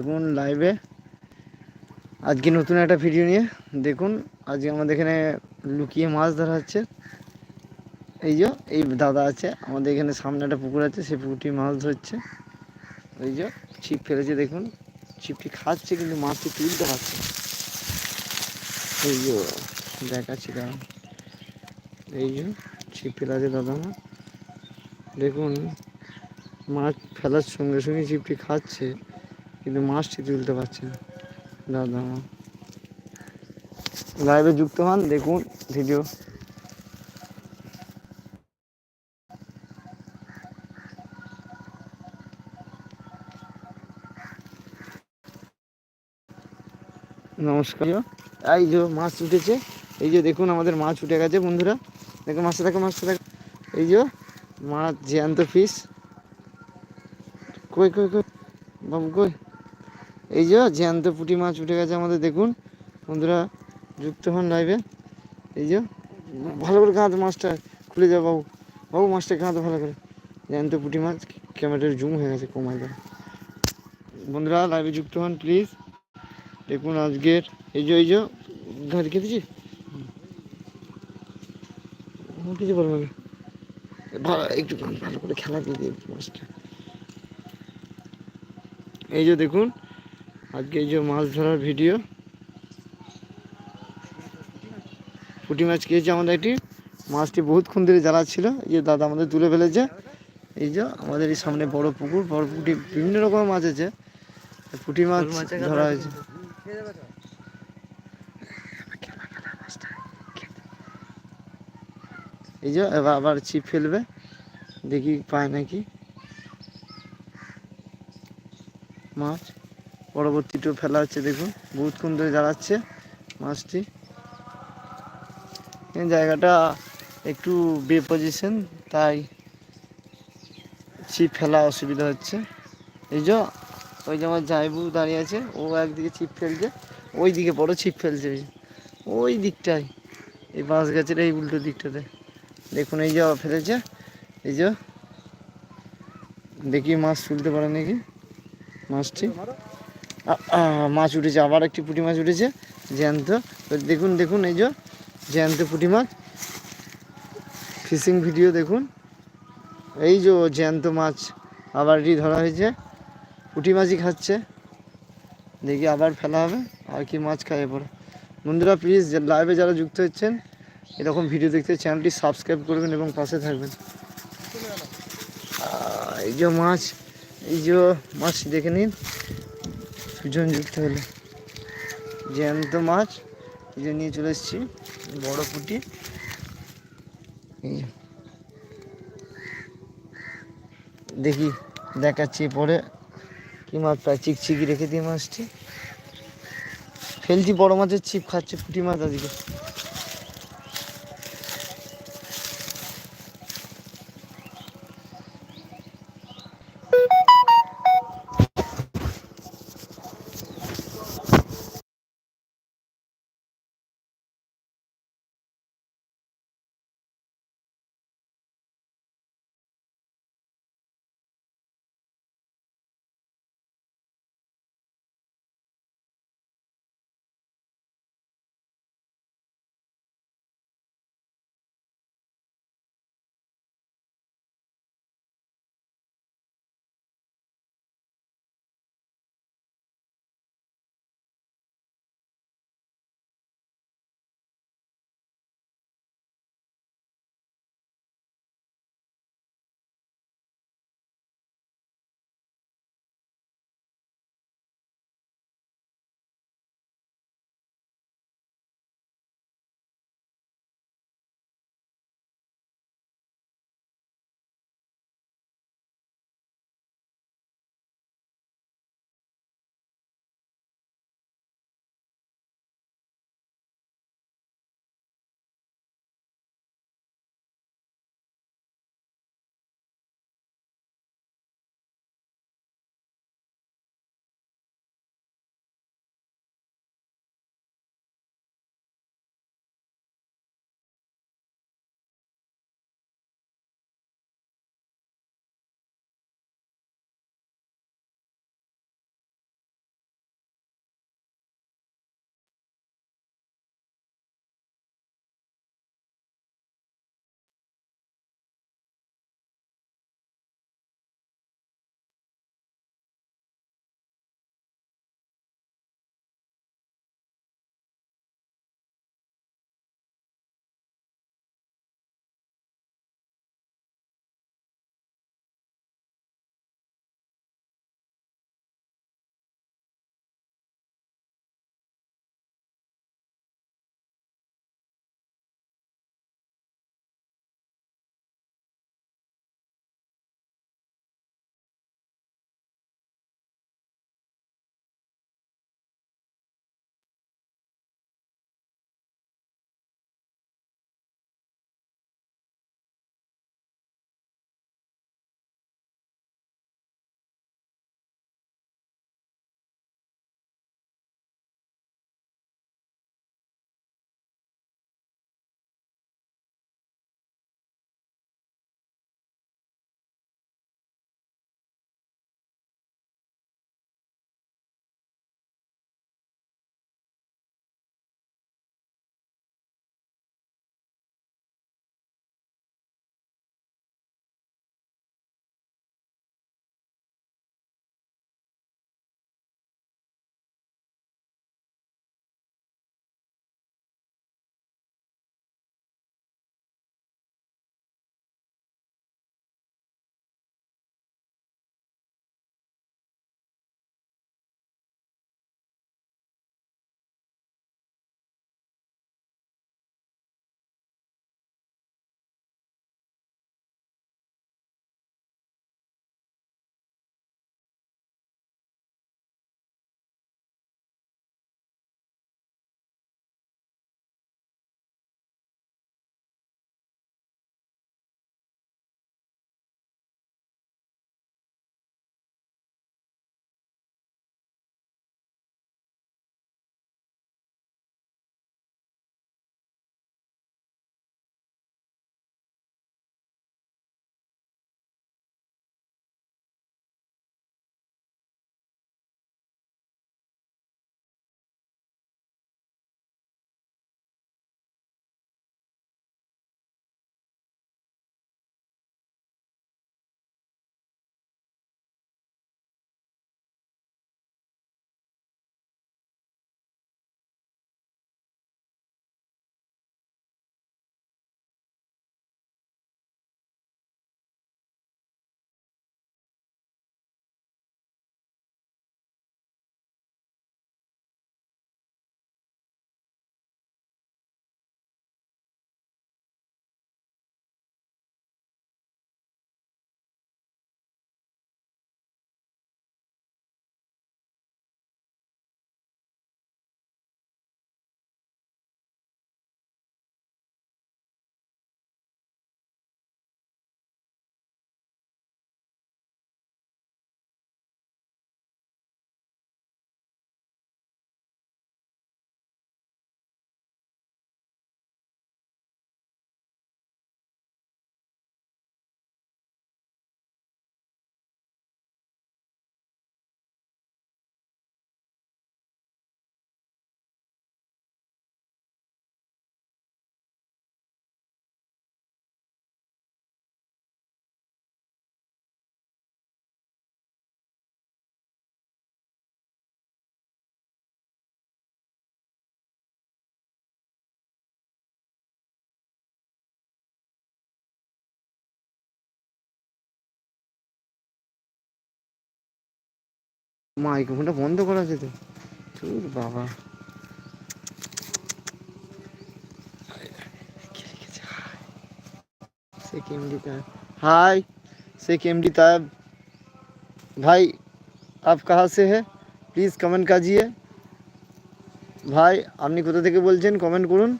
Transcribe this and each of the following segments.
দেখুন লাইভে আজকে নতুন একটা ভিডিও নিয়ে, দেখুন, আজকে আমাদের এখানে লুকিয়ে মাছ ধরা হচ্ছে। এই যে, এই দাদা আছে, আমাদের এখানে সামনে একটা পুকুর আছে, সেই পুকুরটি মাছ ধরছে। এই যে, ছিপ ফেলেছে, দেখুন। ছিপটি খাচ্ছে, কিন্তু মাছটি তুলতে পারছে এই যে, দেখাচ্ছি দাঁড়ান। এই যে, ছিপ ফেলাছে দাদা না দেখুন, মাছ ফেলার সঙ্গে সঙ্গে ছিপটি খাচ্ছে। কিন্তু মাছটি তুলতে পারছে না। দাদা লাইভে যুক্ত হন, দেখুন ভিডিও নমস্কার। এই যে মাছ উঠেছে, এই যে দেখুন আমাদের মাছ উঠে গেছে বন্ধুরা। দেখো মাছটা দেখো মাছটা দেখো। এই যে মাছ জ্যান্ত ফিস কই কই কই? বাবু, কই? এই যে জ্যান্ত পুঁটি মাছ উঠে গেছে আমাদের, দেখুন। বন্ধুরা, যুক্ত হন লাইভে এই যে, ভালো করে কাঁধ মাছটা খুলে যাও বাবু। বাবু, মাছটা কাঁধ ভালো করে। জ্যান্ত পুঁটি মাছ ক্যামেরার জুম হয়ে গেছে কমাই দেয় বন্ধুরা লাইভে যুক্ত হন প্লিজ দেখুন আজকের, এই যে এই যে ঘাট খেতেছি? কিছু বলব না একটু ভালো করে খেলা দিয়ে মাছটা। এই যে, দেখুন। আজকে এই যে মাছ ধরার ভিডিও। পুঁটি মাছ খেয়েছে আমাদের একটি। মাছটি বহুতক্ষণ ধরে জ্বালা ছিল। এই যে দাদা আমাদের তুলে ফেলেছে। এই যে আমাদের এই সামনে বড় পুকুর। বড় পুকুরটি বিভিন্ন রকমের মাছ আছে। পুঁটি মাছ ধরা হয়েছে। এই যে এবার আবার ছিপ ফেলবে। দেখি পায় নাকি। মাছ। পরবর্তীটাও ফেলা হচ্ছে, দেখুন বহুতক্ষণ ধরে জ্বালাচ্ছে মাছটি। জায়গাটা একটু বে পজিশন তাই ছিপ ফেলা অসুবিধা হচ্ছে। এই যে, ওই যে আমার জায়বু দাঁড়িয়ে আছে, ও একদিকে ছিপ ফেলছে ওই দিকে বড় ছিপ ফেলছে। ওই দিকটায়, এই বাঁশ গাছের এই উল্টো দিকটাতে। দেখুন, এই যে ফেলেছে, এই যে, দেখি মাছ তুলতে পারে নাকি মাছটি। মাছ উঠেছে, আবার একটি পুঁটি মাছ উঠেছে, জ্যান্ত। দেখুন দেখুন, এই যে জ্যান্ত পুঁটি মাছ। ফিশিং ভিডিও দেখুন। এই যে জ্যান্ত মাছ আবার এটি ধরা হয়েছে। পুঁটি মাছই খাচ্ছে। দেখি আবার ফেলা হবে, আর কি মাছ খায় পরে। বন্ধুরা প্লিজ লাইভে যারা যুক্ত হচ্ছেন, এরকম ভিডিও দেখতে চ্যানেলটি সাবস্ক্রাইব করবেন এবং পাশে থাকবেন। এই যে মাছ, এই যে মাছ দেখে নিন। সুজন যুক্ত হলে। জ্যান্ত মাছ যে নিয়ে চলে এসেছি, বড় পুটি। দেখি, দেখাচ্ছি পরে কি মাছ প্রায় চিকচিকি রেখে দিয়ে মাছটি। ফেলছি বড় মাছের ছিপ, খাচ্ছে পুঁটি মাছ আজকে। মাইক্রোফোনটা বন্ধ করা আছে তো তোর বাবা Sheikh MD Tayab hi Sheikh MD Tayab भाई आप कहाँ से है প্লিজ কমেন্ট কাজিয়ে ভাই আপনি কোথা থেকে বলছেন কমেন্ট করুন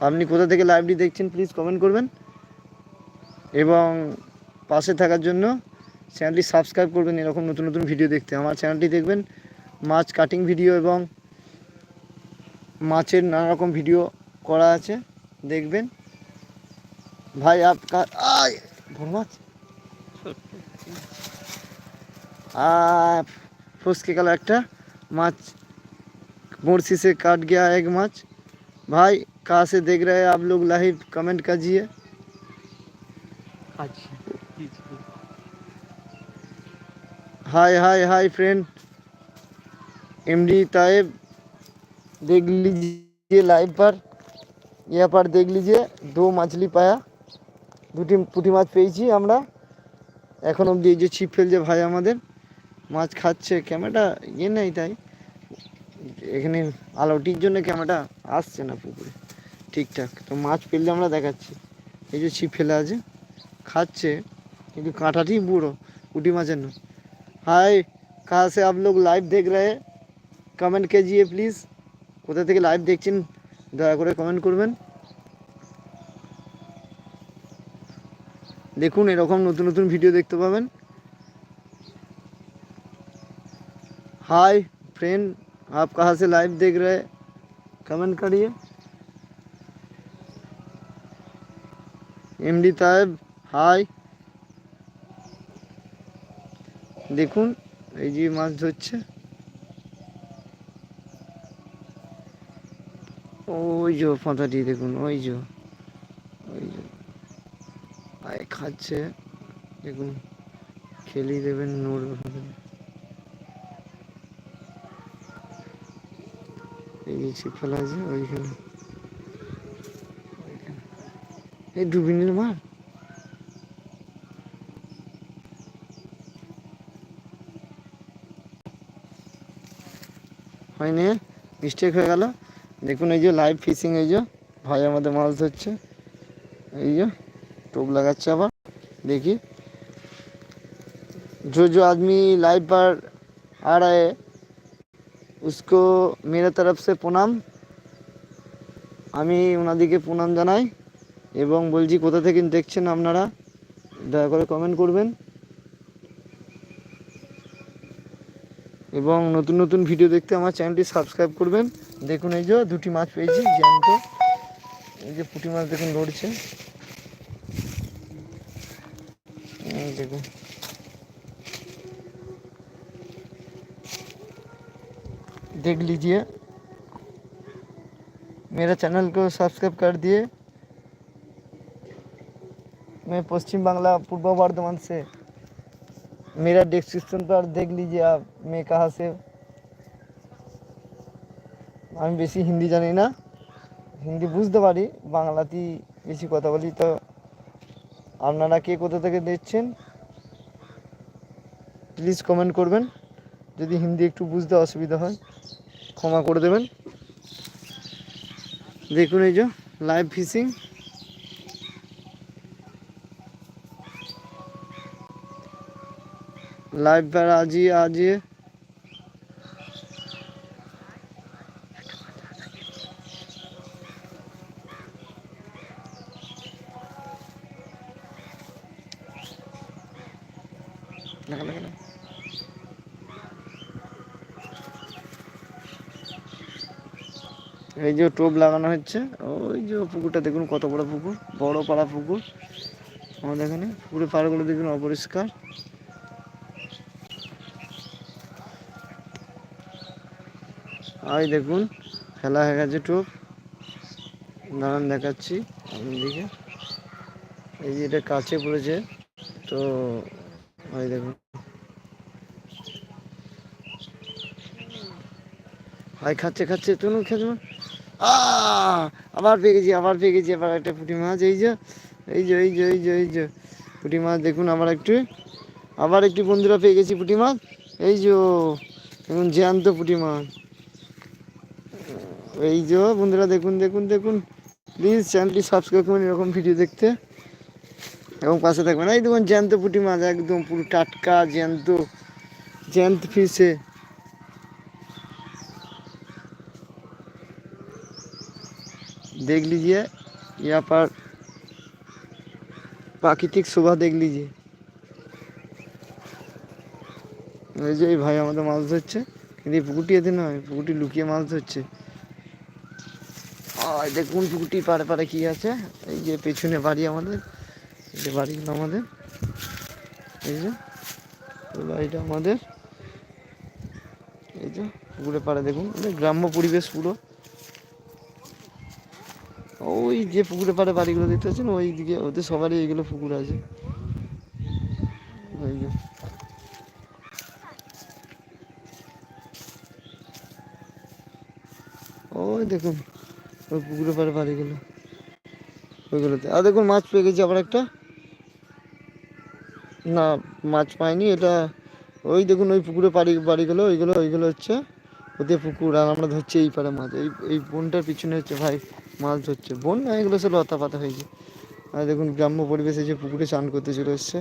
আপনি কোথা থেকে লাইভটি দেখছেন প্লিজ কমেন্ট করবেন এবং পাশে থাকার জন্য চ্যানেলটি সাবস্ক্রাইব করবেন এরকম নতুন নতুন ভিডিও দেখতে আমার চ্যানেলটি দেখবেন মাছ কাটিং ভিডিও এবং মাছের নানা রকম ভিডিও করা আছে দেখবেন ভাই আপকা আয় বড় মাছ आ, फुस के कल একটা माछ मुर्सी से काट गया एक माछ भाई कहाँ से देख रहे हैं आप लोग लाइव कमेंट कीजिए हाय हाय हाय फ्रेंड एमडी ताइब देख लीजिए लाइव पर यहाँ पर देख लीजिए दो मछली पाया দুটি পুঁটি মাছ পেয়েছি আমরা এখন অবধি এই যে ছিপ ফেলছে ভাই আমাদের মাছ খাচ্ছে ক্যামেরাটা ইয়ে নেই তাই এখানে আলোটির জন্য ক্যামেরাটা আসছে না পুকুরে ঠিকঠাক তো মাছ ফেললে আমরা দেখাচ্ছি এই যে ছিপ ফেলে আছে খাচ্ছে কিন্তু কাঁটাটি বুড়ো পুঁটি মাছের না হাই কাহা সে আপ লোক লাইভ দেখ রহে কমেন্ট কেজিয়ে প্লিজ কোথা থেকে লাইভ দেখছেন দয়া করে কমেন্ট করবেন দেখুন এরকম নতুন নতুন ভিডিও দেখতে পাবেন हाय फ्रेंड आप कहाँ से लाइव देख रहे हैं कमेंट करिए এমডি তায়েব হাই দেখুন, এই যে মাছ ধরছে। ওই যে পাতাটি দেখুন, ওই যে ওই যে আয় খাচ্ছে, দেখুন খেলি দেবেন, নড়বে এই যে ফেলা আছে, ওইখানে। এই ডুবি নিল মার হয়নি মিস্টেক হয়ে গেল দেখুন এই যে লাইভ ফিশিং এই যে ভাই আমাদের মাছ ধরছে এই যে টোপ লাগাচ্ছে আবার দেখি जो जो आदमी लाइव पर आ रहा है उसको मेरा तरफ से প্রণাম আমি ওনাদিকে প্রণাম জানাই এবং বলছি কোথা থেকে দেখছেন আপনারা দয়া করে কমেন্ট করবেন এবং নতুন নতুন ভিডিও দেখতে আমার চ্যানেলটি সাবস্ক্রাইব করবেন দেখুন এই যে দুটি মাছ পেয়েছি জ্যান্ত এই যে পুঁটি মাছ দেখুন লড়ছে এই দেখুন देख लीजिए मेरा चैनल को सब्सक्राइब कर दिए मैं पश्चिम बांग्ला पूर्व बर्धमान से मेरा डिस्क्रिप्शन पर देख लीजिए आप मैं कहाँ से আমি বেশি হিন্দি জানি না হিন্দি বুঝতে পারি বাংলাতেই বেশি কথা বলি তো আপনারা কে কোথা থেকে দেখছেন প্লিজ কমেন্ট করবেন যদি হিন্দি একটু বুঝতে অসুবিধা হয় ক্ষমা করে দেবেন দেখুন এই যে লাইভ ফিশিং लाइव पर आजिए आजिए लगा लगा लगा এই যে টোপ লাগানো হচ্ছে ওই যে পুকুরটা দেখুন কত বড় পুকুর বড় পাড়া পুকুর আমাদের এখানে পুকুরের পাড়গুলো দেখুন অপরিষ্কার এই দেখুন ফেলা হয়ে গেছে টোপ। দাঁড়ান দেখাচ্ছি আপনাদেরকে এই যে এটা কাছে পড়েছে, তো ওই দেখুন। ভাই, খাচ্ছে খাচ্ছে তুমি খেতে আবার পেয়ে গেছি, আবার পেয়ে গেছি, আবার একটা পুঁটি মাছ। এই যে এই যে এই যে এই যে এই যে, পুঁটি মাছ দেখুন আবার একটু। আবার একটি বন্ধুরা পেয়ে গেছি পুঁটি মাছ। এই যে এখন জ্যান্ত পুঁটি মাছ। এই যে বন্ধুরা দেখুন দেখুন দেখুন প্লিজ চ্যানেলটি সাবস্ক্রাইব করুন এরকম ভিডিও দেখতে এবং পাশে থাকবেন এই দেখুন জ্যান্ত পুঁটি মাছ একদম পুরো টাটকা জ্যান্ত জ্যান্ত ফিসে देख लीजिए यहाँ पर প্রাকৃতিক শোভা দেখ लीजिए এই যে এই ভাই আমাদের মাছ ধরছে কিন্তু এই পুকুরটি এতে নয় পুকুরটি লুকিয়ে মাছ ধরছে দেখুন পুকুরটি পাড়ে পাড়ে কি আছে। এই যে পেছনে বাড়ি আমাদের, এই যে বাড়িগুলো আমাদের। এই যে বাড়িটা আমাদের। এই যে পুকুরে পাড়ে দেখুন মানে গ্রাম্য পরিবেশ পুরো। ওই যে পুকুরে পাড়ে বাড়িগুলো দেখতে পাচ্ছেন, ওই দিকে ওদের সবারই এইগুলো পুকুর আছে। ওই যে। ওই দেখুন ওই পুকুরে পাড়ে বাড়িগুলো ওইগুলোতে। আর দেখুন, মাছ পেয়ে গেছি আবার একটা। না, মাছ পাইনি, এটা ওই দেখুন, ওই পুকুরে বাড়ি বাড়িগুলো ওইগুলো ওইগুলো হচ্ছে। ওদের পুকুর, আর আমরা ধরছি এই পাড়ে মাছ। এই এই বনটার পিছনে হচ্ছে ভাই মাছ ধরছে। বন না, এগুলো সব লতা পাতা হয়েছে আর দেখুন, গ্রাম্য পরিবেশে যে পুকুরে স্নান করতে চলে এসছে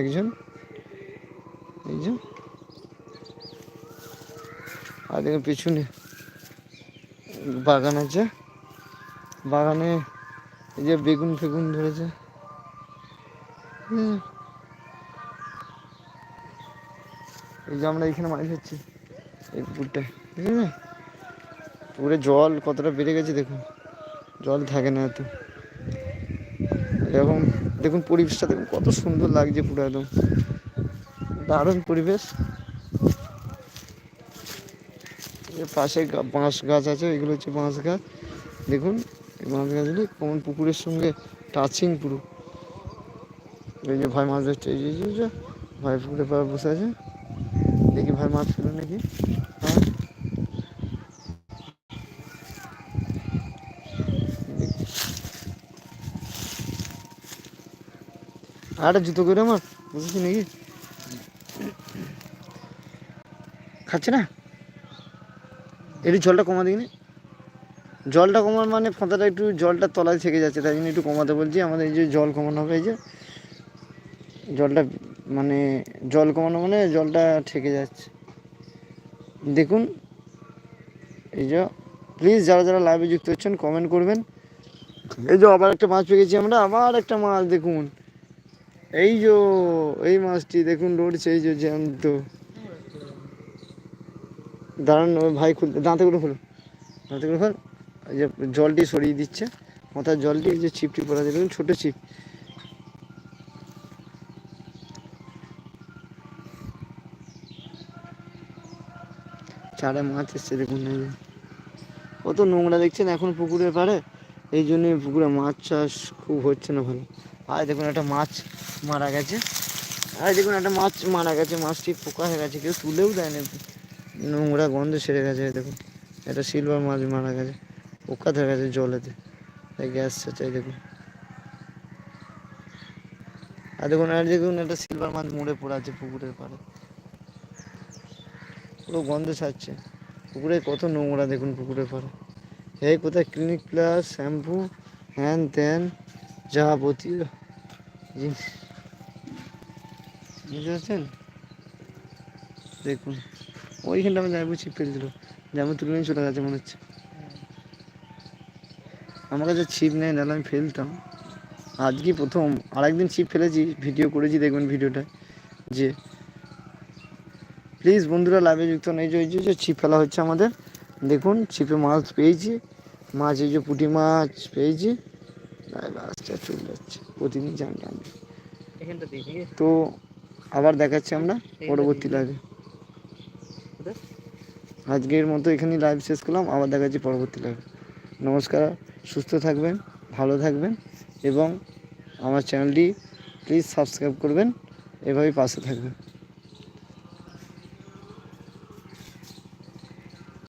একজন। এই যে। আর দেখুন, পিছনে বাগান আছে। বাগানে এই যে বেগুন ফেগুন ধরেছে। এই যে আমরা এখানে মাছ ধরছি, এই পুকুরটায়। ঠিক আছে পুকুরে জল কতটা বেড়ে গেছে দেখুন। জল থাকে না এত। এরকম, দেখুন পরিবেশটা দেখুন কত সুন্দর লাগছে পুরো একদম। দারুণ পরিবেশ। পাশে বাঁশ গাছ আছে, এগুলো হচ্ছে বাঁশ গাছ। দেখুন বাঁশ গাছগুলি কোন পুকুরের সঙ্গে টাচিং পুরো। এই যে ভাই মাছ ধরছে, এই যে- ভাই পুকুরে পাড়ে বসে আছে। দেখি ভাই মাছ পেল নাকি? হ্যাঁ। আরে জুতো করে আমার বুঝেছি নাকি? খাচ্ছে না? এটি জলটা কমা দিই জলটা কমান মানে ফোঁতাটা একটু জলটা তলায় থেকে যাচ্ছে, তাই জন্য একটু কমাতে বলছি। আমাদের এই যে জল কমানো হবে, এই যে জলটা মানে জল কমানো মানে জলটা ঠেকে যাচ্ছে। দেখুন, এই যে প্লিজ যারা যারা লাইভে যুক্ত হচ্ছেন কমেন্ট করবেন। এই যে আবার একটা মাছ পেয়ে গেছি আমরা, আবার একটা মাছ দেখুন। এই যে, এই মাছটি দেখুন, লড়ছে এই যে জ্যান্ত। দাঁড়ান ভাই খুলতে দাঁতেগুলো খুলো দাঁতেগুলো খোল এই যে জলটি সরিয়ে দিচ্ছে, মাথার জলটি যে ছিপটি পড়া যায় ছোটো ছিপ। চারে মাছ এসছে, দেখুন। কত নোংরা দেখছেন এখন পুকুরের পাড়ে, এই জন্যই পুকুরে মাছ চাষ খুব হচ্ছে না ভালো। আর দেখুন একটা মাছ মারা গেছে। আর দেখুন একটা মাছ মারা গেছে, মাছটি পোকা হয়ে গেছে, কেউ তুলেও দেয় না নোংরা গন্ধ সেরে গেছে, দেখুন। একটা সিলভার মাছ মারা গেছে। ধরে গেছে জলেতে তাই গ্যাস চাই দেখুন। আর দেখুন একটা সিলভার মাছ মরে পড়ে আছে পুকুরের পাড়ে। পুরো গন্ধ ছাড়ছে। পুকুরে কত নোংরা, দেখুন পুকুরের পাড়ে। এই কোথায় ক্লিনিক প্লাস শ্যাম্পু হ্যান ত্যান যাবতীয় বুঝতে পারছেন? দেখুন, ওইখানটা আমি যাই ছিপ ফেলে দিল। যেমন তুলে চলে গেছে মনে হচ্ছে। আমার কাছে ছিপ নেই নাহলে আমি ফেলতাম। আজকে প্রথম আরেকদিন ছিপ ফেলেছি ভিডিও করেছি দেখবেন ভিডিওটা যে প্লিজ বন্ধুরা লাইভে যুক্ত নেই যে যে ছিপ ফেলা হচ্ছে আমাদের দেখুন ছিপে মাছ পেয়েছি মাছ এই যে পুঁটি মাছ পেয়েছি আর মাছটা চলে যাচ্ছে প্রতিদিন জান দেখি। তো আবার দেখাচ্ছি আমরা পরবর্তী লাইভে আজকের মতো এখানেই লাইভ শেষ করলাম আবার দেখাচ্ছি পরবর্তী লাইভে নমস্কার। সুস্থ থাকবেন ভালো থাকবেন এবং আমার চ্যানেলটি প্লিজ সাবস্ক্রাইব করবেন এভাবেই পাশে থাকবেন।